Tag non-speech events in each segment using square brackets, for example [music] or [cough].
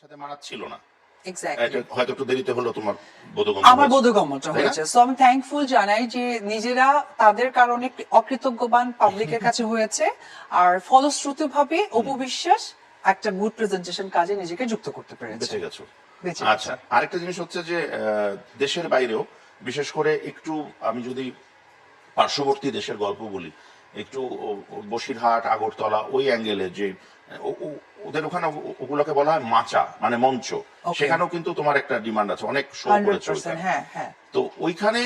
সাথে মানাচ্ছিল না। হয়তো একটু দেরিতে হলো তোমার আমার বোধগম্যটা না? হয়েছে। সো আমি থ্যাঙ্কফুল জানাই যে নিজেরা তাদের কারণে অকৃতজ্ঞবান পাবলিকের কাছে হয়েছে। আর ফলশ্রুতি ভাবে একটা গুড প্রেজেন্টেশন কাজে নিজেকে যুক্ত করতে পেরেছে। বেঁচে গেছো। বেঁচে আচ্ছা আরেকটা জিনিস হচ্ছে যে দেশের বাইরেও বিশেষ করে একটু আমি যদি পার্শ্ববর্তী দেশের গল্প বলি একটু বসিরহাট আগরতলা ওই অ্যাঙ্গেলে যে ওদের ওখানে ওগুলোকে বলা হয় মাচা মানে মঞ্চ। সেখানেও কিন্তু তোমার একটা ডিমান্ড আছে অনেক শো করেছে। হ্যাঁ হ্যাঁ। তো ওইখানে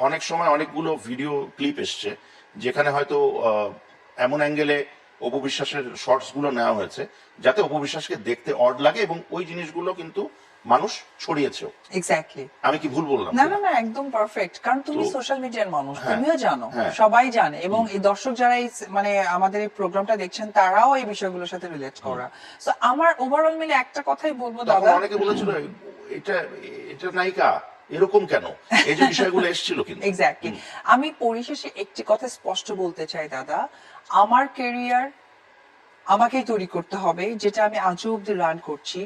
অনেক সময় অনেকগুলো ভিডিও ক্লিপ এসছে যেখানে হয়তো আহ, এমন অ্যাঙ্গেলে অপবিশ্বাসের শর্টসগুলো নেওয়া হয়েছে যাতে অপবিশ্বাসকে দেখতে অড লাগে এবং ওই জিনিসগুলো কিন্তু মানুষ ছড়িয়েছেও। এক্স্যাক্টলি আমি কি ভুল বললাম? না না না একদম পারফেক্ট কারণ তুমি সোশ্যাল মিডিয়ার মানুষ হ্যাঁ, তুমিও জানো হ্যাঁ। সবাই জানে এবং এই দর্শক যারা এই মানে আমাদের এই প্রোগ্রামটা দেখছেন তারাও এই বিষয়গুলোর সাথে রিলেট করা। তো আমার ওভারঅল মিলে একটা কথাই বলব দাদা। অনেকে বলেছিল এটা এটা নায়িকা এরকম কেন? এই যে বিষয়গুলো এসেছিল কিন্তু। এক্স্যাক্টলি আমি পরিশেষে একটি কথা স্পষ্ট বলতে চাই দাদা। আমার ক্যারিয়ার আমাকেই তৈরি করতে হবে যেটা আমি আজও অব্দি রান করছি।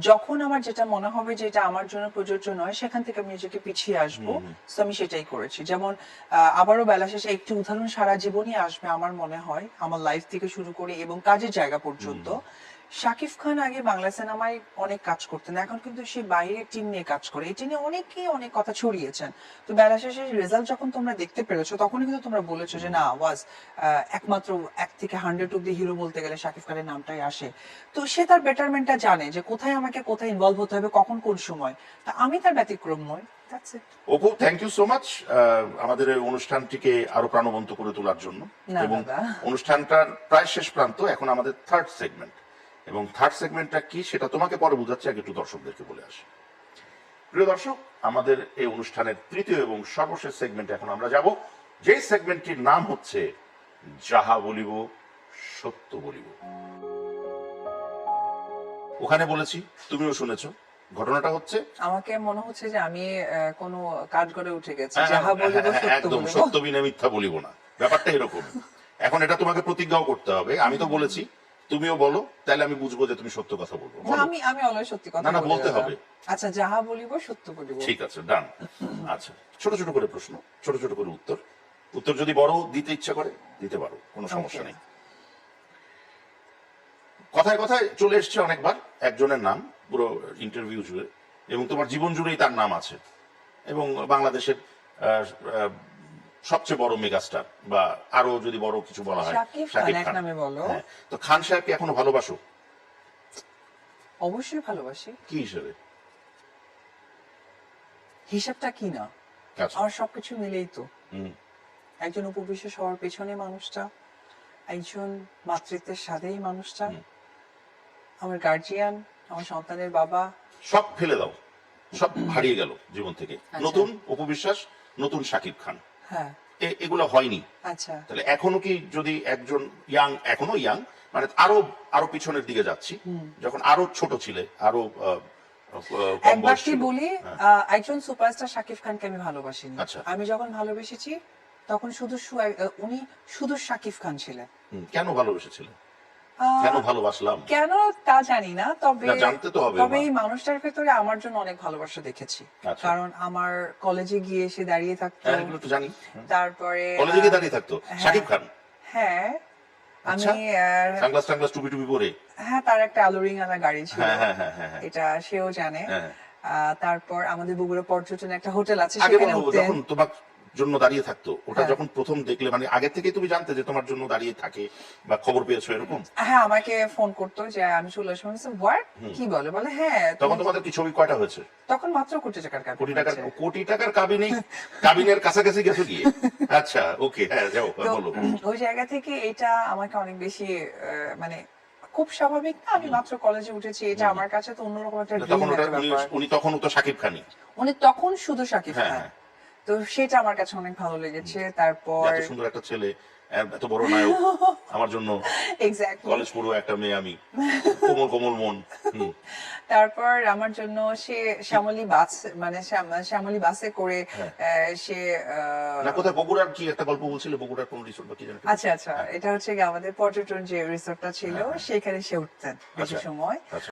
যখন আমার যেটা মনে হবে যে এটা আমার জন্য প্রযোজ্য নয় সেখান থেকে আমি নিজেকে পিছিয়ে আসব। তো আমি সেটাই করেছি। যেমন আহ, আবারও বেলা শেষে একটি উদাহরণ সারা জীবনই আসবে আমার মনে হয় আমার লাইফ থেকে শুরু করে এবং কাজের জায়গা পর্যন্ত। শাকিব খান আগে বাংলা সিনেমায় অনেক কাজ করতেন এখন কিন্তু সে বাইরের টিম নিয়ে কাজ করে। এই টিমে অনেকেই অনেক কথা ছড়িয়েছেন। তো বেলা শেষে রেজাল্ট যখন তোমরা দেখতে পেরেছ তখনই কিন্তু তোমরা বলেছ যে না ওয়াজ একমাত্র এক থেকে হান্ড্রেড অব্দি হিরো বলতে গেলে শাকিব খানের নামটাই আসে। তো সে তার বেটারমেন্টটা জানে যে কোথায় আমাকে কোথায় ইনভলভ হতে হবে কখন কোন সময়। তা আমি তার ব্যতিক্রম নই Apu thank you so much আমাদের এই অনুষ্ঠানটিকে আরও প্রাণবন্ত করে তোলার জন্য। এবং অনুষ্ঠানটার প্রায় শেষ প্রান্ত এখন আমাদের থার্ড সেগমেন্ট এবং থার্ড সেগমেন্টটা কি সেটা তোমাকে পরে বোঝাচ্ছি আগে একটু দর্শকদেরকে বলে আসি। প্রিয় দর্শক আমাদের এই অনুষ্ঠানের তৃতীয় এবং সর্বশেষ সেগমেন্টে এখন আমরা যাব যে সেগমেন্টটির নাম হচ্ছে যাহা বলিব সত্য বলিব। ওখানে বলেছি তুমিও শুনেছো ঘটনাটা হচ্ছে আমাকে মনে হচ্ছে যে আমি কোনো কাজ করে উঠে গেছি হ্যাঁ, যাহা বলিব হ্যাঁ, হ্যাঁ, একদম সত্য বিনা মিথ্যা বলিব না। ব্যাপারটা এরকম। এখন এটা তোমাকে প্রতিজ্ঞাও করতে হবে। আমি তো বলেছি তুমিও বলো তাহলে আমি বুঝব যে তুমি সত্য কথা বলব না, আমি আমি অলওয়েজ সত্যি কথা না, না, বলতে হবে। আচ্ছা যাহা বলিব সত্য বলিব। ঠিক আছে ডান আচ্ছা ছোট ছোট করে প্রশ্ন ছোট ছোট করে উত্তর। উত্তর যদি বড় দিতে ইচ্ছা করে দিতে পারো কোনো সমস্যা নেই। কথায় কথায় চলে এসছে অনেকবার একজনের নাম পুরো ইন্টারভিউ জুড়ে এবং তোমার জীবন জুড়েই তার নাম আছে। এবং বাংলাদেশের সবচেয়ে বড় মেগাস্টার বা আরও যদি বড় কিছু বলা হয় শাকিব খান নামে বলো। হ্যাঁ তো খান সাহেবকে এখনও ভালোবাসো? অবশ্যই ভালোবাসি। কি হিসেবে? হিসাবটা কি না? আমার সবকিছু মিলেই তো। একজন উপবিশ্বাস হওয়ার পেছনে মানুষটা একজন মাতৃত্বের সাথেই মানুষটা আমার গার্জিয়ান আমার সন্তানের বাবা। সব ফেলে দাও সব হারিয়ে গেল জীবন থেকে। আচ্ছা। নতুন উপবিশ্বাস নতুন শাকিব খান। এগুলো হয়নি। আচ্ছা। তাহলে এখনও কি যদি একজন ইয়াং এখনও ইয়াং মানে আরও আরও পিছনের দিকে যাচ্ছি যখন আরও ছোট ছিলে আরও একবার কি। বলি হ্যাঁ। একজন সুপারস্টার শাকিব খানকে আমি ভালোবাসিনি। আচ্ছা। আমি যখন ভালোবেসেছি তখন শুধু উনি শুধু শাকিব খান ছিলেন। কেন ভালোবেসেছিলে আহ, কেন ভালোবাসলাম? কেন তা জানি না তবে জানতে তো হবে, তবে এই মানুষটার ভেতরে আমার জন্য অনেক ভালোবাসা দেখেছি। আচ্ছা। কারণ আমার কলেজে গিয়ে এসে দাঁড়িয়ে থাকতো। হ্যাঁ জানি। তারপরে কলেজে গিয়ে দাঁড়িয়ে থাকতো। শাকিব খান। হ্যাঁ আচ্ছা। আমি সানগ্লাস টাংলাস টুপি টুপি পরে। হ্যাঁ তার একটা আলোরিং আলা গাড়ি ছিল। হ্যাঁ হ্যাঁ হ্যাঁ হ্যাঁ হ্যাঁ। এটা সেও জানে। হ্যাঁ। আহ, তারপর আমাদের বগুড়া পর্যটন একটা হোটেল আছে সেখানে বলব যখন তোমার জন্য দাঁড়িয়ে থাকতো। ওটা হ্যাঁ। যখন প্রথম দেখলে মানে আগে থেকে তুমি জানতে যে তোমার জন্য দাঁড়িয়ে থাকে বা খবর পেয়েছ এরকম? হ্যাঁ আমাকে ফোন করতো যে আমি চলে আসব। হোয়াট কি বলে? বলে হ্যাঁ তখন তুমি- তোমাদের কি ছবি কয়টা হয়েছে? তখন মাত্র কোটি টাকার কাজ কোটি টাকার কোটি টাকার কাবিনে কাবিনের কাছাকাছি গেছো গিয়ে [laughs] আচ্ছা ওকে হ্যাঁ যাও বলো। ওই জায়গা থেকে এটা আমাকে অনেক বেশি মানে খুব স্বাভাবিক না আমি মাত্র কলেজে উঠেছি এটা আমার কাছে তো অন্যরকম একটা তখন একটা উনি তখনও তো সাকিব খানি উনি তখন শুধু শাকিব হ্যাঁ, খান। হ্যাঁ। তো সেটা আমার কাছে অনেক ভালো লেগেছে। তারপর এত সুন্দর একটা ছেলে এত বড় নায়ক [laughs] আমার জন্য কলেজ পড়ুয়া একটা মেয়ে আমি। কোমল কোমল মন। তারপর আমার জন্য সে শ্যামলী বাস মানে শ্যামলী বাসে করে হ্যাঁ। সে না কোথায়? বগুড়ার কি একটা গল্প বলছিলে? বগুড়ার কোন রিসোর্ট বা কি জানি আচ্ছা আচ্ছা। এটা হচ্ছে আমাদের পর্যটন যে রিসোর্টটা ছিল সেখানে সে উঠতেন বেশি আচ্ছা। সময়। আচ্ছা।